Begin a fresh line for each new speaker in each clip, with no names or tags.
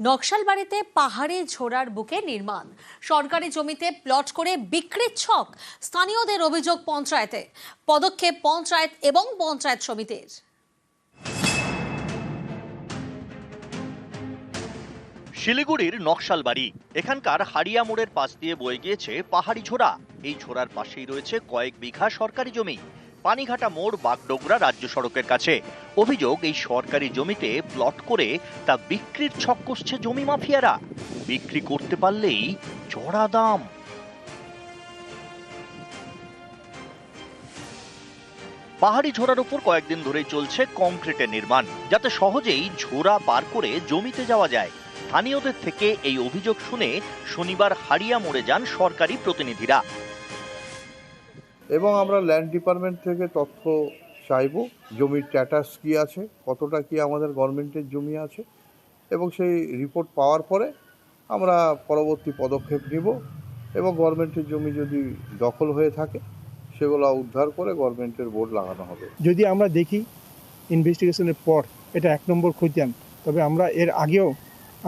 নকশালবাড়িতে পাহাড়ি ঝোড়ার বুকে নির্মাণ। সরকারি জমিতে প্লট করে বিক্রির ছক স্থানীয়দের অভিযোগ পঞ্চায়েতে। পদক্ষেপ পঞ্চায়েত এবং পঞ্চায়েত সমিতির।
শিলিগুড়ির নকশালবাড়ি। এখানকার হাড়িয়া মোড়ের পাশ দিয়ে বয়ে গিয়েছে পাহাড়ি ঝোড়া। এই ঝোড়ার পাশেই রয়েছে কয়েক বিঘা সরকারি জমি। পানিঘাটা মোড় বাগডোগরা রাজ্য সড়কের কাছে। অভিযোগ, এই সরকারি জমিতে প্লট করে তা বিক্রির ছক কষছে জমি মাফিয়ারা। বিক্রি করতে পারলেই চড়া দাম। পাহাড়ি ঝোড়ার উপর কয়েকদিন ধরেই চলছে কংক্রিটের নির্মাণ, যাতে সহজেই ঝোড়া পার করে জমিতে যাওয়া যায়। স্থানীয়দের থেকে এই অভিযোগ শুনে শনিবার হাড়িয়া মরে যান সরকারি প্রতিনিধিরা।
এবং আমরা ল্যান্ড ডিপার্টমেন্ট থেকে তথ্য চাইব? জমির স্ট্যাটাস কী আছে? কতটা কি আমাদের গভর্নমেন্টের জমি আছে? এবং সেই রিপোর্ট পাওয়ার পরে আমরা পরবর্তী পদক্ষেপ নিব। এবং গভর্নমেন্টের জমি যদি দখল হয়ে থাকে সেগুলো উদ্ধার করে গভর্নমেন্টের বোর্ড লাগানো হবে।
যদি আমরা দেখি ইনভেস্টিগেশনের পর এটা এক নম্বর খতিয়ান তবে আমরা এর আগেও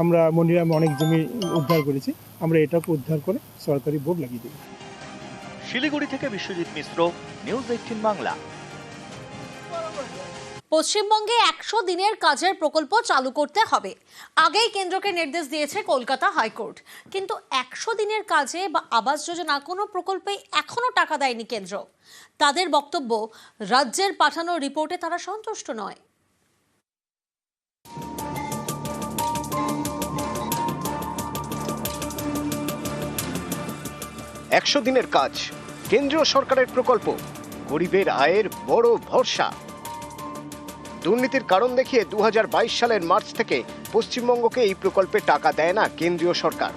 আমরা মনিরামে অনেক জমি উদ্ধার করেছি আমরা এটাকে উদ্ধার করে সরকারি বোর্ড লাগিয়ে দেবো।
শিলিগুড়ি থেকে বিশ্বজিৎ মিশ্র নিউজ এইটিন বাংলা।
পশ্চিমবঙ্গে একশো দিনের কাজের প্রকল্প চালু করতে হবে। আগেই কেন্দ্রকে নির্দেশ দিয়েছে কলকাতা হাইকোর্ট। কিন্তু একশো দিনের কাজে বা আবাস যোজনা কোনো প্রকল্পে এখনও টাকা দেয়নি কেন্দ্র। তাদের বক্তব্য, রাজ্যের পাঠানো রিপোর্টে তারা সন্তুষ্ট নয়।
একশো দিনের কাজ, কেন্দ্রীয় সরকারের প্রকল্প, গরিবের আয়ের বড় ভরসা। দুর্নীতির কারণ দেখিয়ে দু হাজার বাইশ সালের মার্চ থেকে পশ্চিমবঙ্গকে এই প্রকল্পে টাকা দেয় না কেন্দ্রীয় সরকার।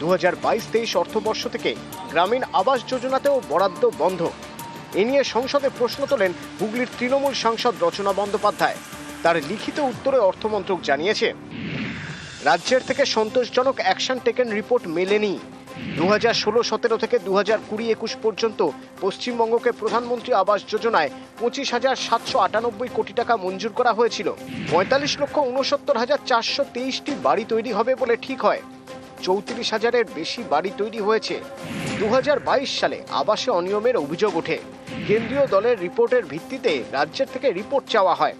দু হাজার বাইশ তেইশ অর্থবর্ষ থেকে গ্রামীণ আবাস যোজনাতেও বরাদ্দ বন্ধ। এ নিয়ে সংসদে প্রশ্ন তোলেন হুগলির তৃণমূল সাংসদ রচনা বন্দ্যোপাধ্যায়। তার লিখিত উত্তরে অর্থমন্ত্রক জানিয়েছে, রাজ্যের থেকে সন্তোষজনক অ্যাকশন টেকেন রিপোর্ট মেলেনি। দু হাজার ষোলো, সতেরো থেকে দু হাজার কুড়ি, একুশ পর্যন্ত পশ্চিমবঙ্গকে প্রধানমন্ত্রী আবাস যোজনায় পঁচিশ হাজার সাতশো আটানব্বই কোটি টাকা মঞ্জুর করা হয়েছিল। পঁয়তাল্লিশ লক্ষ উনসত্তর হাজার চারশো তেইশটি বাড়ি তৈরি হবে বলে ঠিক হয়। চৌত্রিশ হাজারের বেশি বাড়ি তৈরি হয়েছে। দু হাজার বাইশ সালে আবাসে অনিয়মের অভিযোগ ওঠে। কেন্দ্রীয় দলের রিপোর্টের ভিত্তিতে রাজ্যের থেকে রিপোর্ট চাওয়া হয়।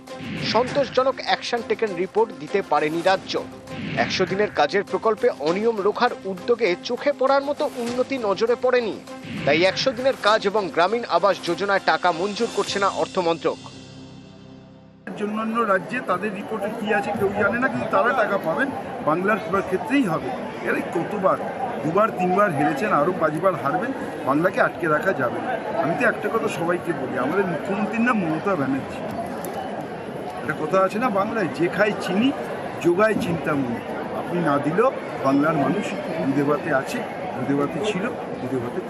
সন্তোষজনক অ্যাকশন টেকেন রিপোর্ট দিতে পারেনি রাজ্য। একশো দিনের কাজের প্রকল্পে অনিয়ম রোখার উদ্যোগে চোখে পড়ার মতো উন্নতি নজরে পড়েনি। তাই একশো দিনের কাজ এবং গ্রামীণ আবাস যোজনায় টাকা মঞ্জুর করছে না অর্থমন্ত্রক।
অন্যান্য রাজ্যে তাদের রিপোর্টে কি আছে কেউ জানে না, কিন্তু তারা টাকা পাবেন। বাংলার ক্ষেত্রেই হবে। এর কতবার? দুবার, তিনবার হেরেছেন, আরও পাঁচবার হারবেন, বাংলাকে আটকে রাখা যাবে আমি তো একটা কথা সবাইকে বলি, আমাদের মুখ্যমন্ত্রীর নাম মমতা ব্যানার্জি। একটা কথা আছে না বাংলায়, যে খায় চিনি যোগায় চিন্তামণি আপনি না দিলেও বাংলার মানুষ দুধে আছে দুধে ছিল দুধে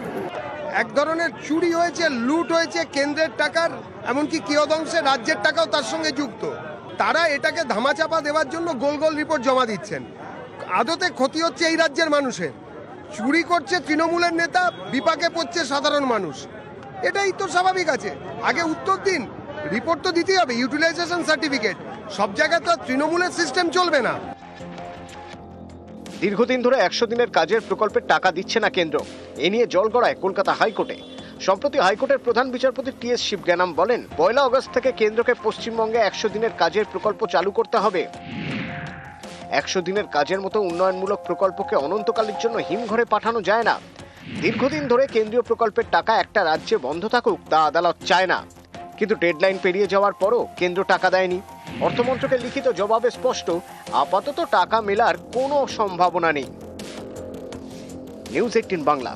এক ধরনের চুরি হয়েছে, লুট হয়েছে, কেন্দ্রের টাকার, এমনকি কিয়দংশে রাজ্যের টাকাও তার সঙ্গে যুক্ত। তারা এটাকে ধামাচাপা দেওয়ার জন্য গোল গোল রিপোর্ট জমা দিচ্ছেন। আদতে ক্ষতি হচ্ছে এই রাজ্যের মানুষের। চুরি করছে তৃণমূলের নেতা, বিপাকে পড়ছে সাধারণ মানুষ। এটাই তো স্বাভাবিক আছে। আগে উত্তর দিন রিপোর্ট তো দিতেই হবে ইউটিলাইজেশন সার্টিফিকেট সব জায়গায় তো আর তৃণমূলের সিস্টেম চলবে না।
দীর্ঘদিন ধরে একশো দিনের কাজের প্রকল্পের টাকা দিচ্ছে না কেন্দ্র। এ নিয়ে জল গড়ায় কলকাতা হাইকোর্টে। সম্প্রতি হাইকোর্টের প্রধান বিচারপতি টি এস শিবজ্ঞানাম বলেন, পয়লা অগস্ট থেকে কেন্দ্রকে পশ্চিমবঙ্গে একশো দিনের কাজের প্রকল্প চালু করতে হবে। একশো দিনের কাজের মতো উন্নয়নমূলক প্রকল্পকে অনন্তকালের জন্য হিমঘরে পাঠানো যায় না। দীর্ঘদিন ধরে কেন্দ্রীয় প্রকল্পের টাকা একটা রাজ্যে বন্ধ থাকুক তা আদালত চায় না। কিন্তু ডেডলাইন পেরিয়ে যাওয়ার পরও কেন্দ্র টাকা দেয়নি। অর্থমন্ত্রকের লিখিত জবাবে স্পষ্ট, আপাতত টাকা মেলার কোনো সম্ভাবনা নেই। News eighteen Bangla.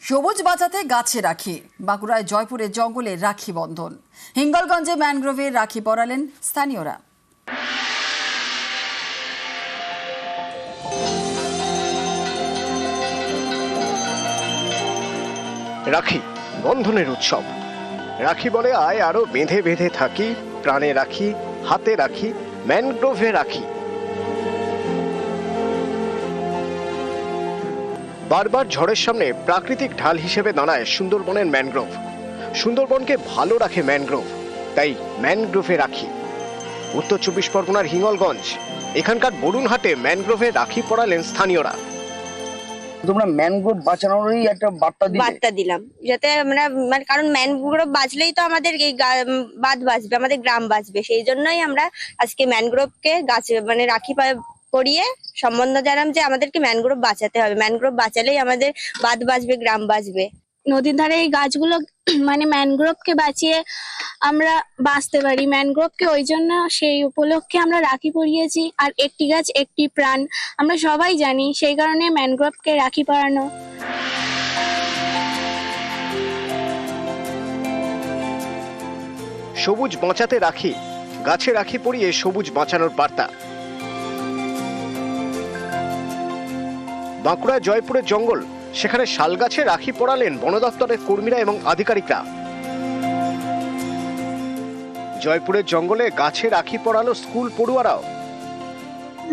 সবুজ বাঁচাতে গাছে রাখি বাঁকুড়ায় জয়পুরে জঙ্গলে রাখি বন্ধন। হিঙ্গলগঞ্জে ম্যানগ্রোভে রাখি পরালেন স্থানীয়রা।
রাখি, বন্ধনের উৎসব। রাখি বলে আয় আরও বেঁধে বেঁধে থাকি, প্রাণে রাখি, হাতে রাখি, ম্যানগ্রোভে রাখি। বারবার ঝড়ের সামনে প্রাকৃতিক ঢাল হিসেবে দাঁড়ায় সুন্দরবনের ম্যানগ্রোভ। সুন্দরবনকে ভালো রাখে ম্যানগ্রোভ, তাই ম্যানগ্রোভে রাখি। উত্তর চব্বিশ পরগনার হিঙ্গলগঞ্জ, এখানকার বরুণহাটে ম্যানগ্রোভে রাখি পড়ালেন স্থানীয়রা।
তোমরা ম্যানগ্রোভ বাঁচানোরই একটা বার্তা দিলে।
বার্তা দিলাম। যাতে আমরা মানে কারণ ম্যানগ্রোভ বাঁচলেই তো আমাদের এই বাঁধ বাঁচবে, আমাদের গ্রাম বাঁচবে। সেই জন্যই আমরা আজকে ম্যানগ্রোভকে গাছ মানে রাখি পরিয়ে সম্বন্ধ জানাম যে আমাদেরকে ম্যানগ্রোভ বাঁচাতে হবে। ম্যানগ্রোভ বাঁচালেই আমাদের বাদ বাঁচবে, গ্রাম বাঁচবে।
নদীর ধারে এই গাছগুলো মানে ম্যানগ্রোভকে বাঁচিয়ে আমরা বাঁচতে পারি ম্যানগ্রোভকে। ওই জন্য সেই উপলক্ষে আমরা রাখি পরিয়েছি। আর একটি গাছ, একটি প্রাণ, আমরা সবাই জানি সেই কারণে ম্যানগ্রোভকে রাখি পরানো।
সবুজ বাঁচাতে রাখি, গাছে রাখি পরিয়ে সবুজ বাঁচানোর বার্তা। বাঁকুড়া জয়পুরের জঙ্গল, সেখানে শাল গাছে রাখি পড়ালেন বন দপ্তরের কর্মীরা এবং আধিকারিকরা। জয়পুরের জঙ্গলে গাছে রাখি পড়ালো স্কুল পড়ুয়ারাও।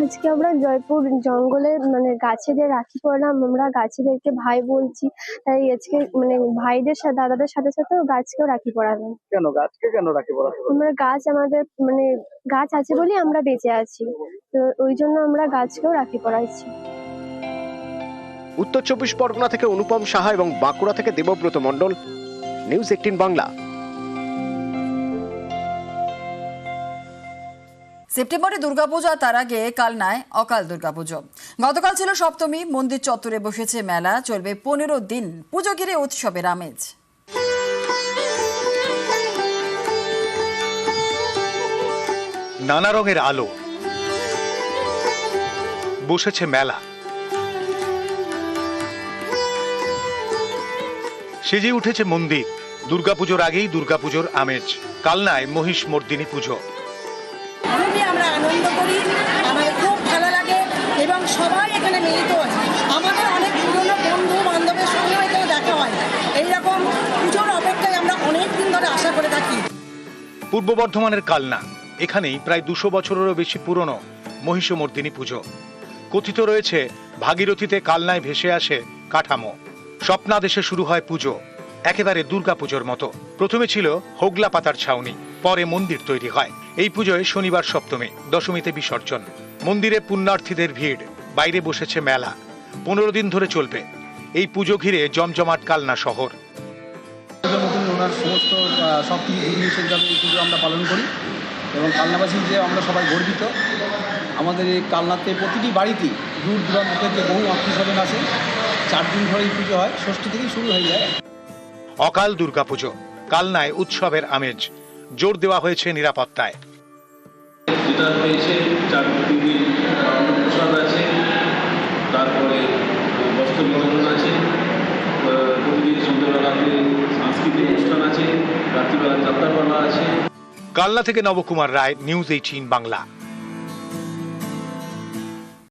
আজকে আমরা জয়পুর জঙ্গলে মানে গাছেদের রাখি পড়লাম আমরা গাছেদেরকে ভাই বলছি তাই আজকে মানে ভাইদের সাথে দাদাদের সাথে সাথেও গাছকেও রাখি পড়ালাম
কেন? গাছকে কেন রাখি হবে?
আমরা গাছ আমাদের মানে গাছ আছে বলেই আমরা বেঁচে আছি। তো ওই জন্য আমরা গাছকেও রাখি পড়াচ্ছি
উত্তর চব্বিশ পরগনা থেকে অনুপম সাহা এবং বাঁকুড়া থেকে দেবব্রত মণ্ডল নিউজ এইটিন বাংলা।
সেপ্টেম্বরে দুর্গাপূজা, তার আগে কালনায় অকাল দুর্গাপুজো। গতকাল ছিল সপ্তমী, মন্দির চত্বরে বসেছে মেলা, চলবে পনেরো দিন। পুজো ঘিরে উৎসবের আমেজ।
নানা রঙের আলো। বসেছে মেলা। সেজে উঠেছে মন্দির। দুর্গাপুজোর আগেই দুর্গাপুজোর আমেজ। কালনায় মহিষ মর্দিনী পুজো। পূর্ব বর্ধমানের কালনা। এখানেই প্রায় দুশো বছরেরও বেশি পুরনো মহিষমর্দিনী পুজো। কথিত রয়েছে, ভাগীরথীতে কালনায় ভেসে আসে কাঠামো। স্বপ্নাদেশে শুরু হয় পুজো, একেবারে দুর্গা পুজোর মতো। প্রথমে ছিল হোগলা পাতার ছাউনি, পরে মন্দির তৈরি হয়। এই পুজোয় শনিবার সপ্তমী, দশমীতে বিসর্জন। মন্দিরে পুণ্যার্থীদের ভিড়, বাইরে বসেছে মেলা। পনেরো দিন ধরে চলবে। এই পুজো ঘিরে জমজমাট কালনা শহর।
ওনার সমস্ত সব কিছু বিধি নিষেধ যাবে এই পুজো আমরা পালন করি। এবং কালনাবাসী যে আমরা সবাই গর্বিত। আমাদের এই কালনাতে প্রতিটি বাড়িতেই দূর দূরান্ত থেকে বহু আত্মীয় স্বজন আসে। চার দিন ধরে এই পুজো হয় ষষ্ঠী থেকেই শুরু হয়ে যায়।
অকাল দুর্গাপুজো কালনায় উৎসবের আমেজ। জোর দেওয়া হয়েছে নিরাপত্তায়।
যেটা হয়েছে চার
কালনা থেকে নবকুমার রায় নিউজ এইটিন বাংলা।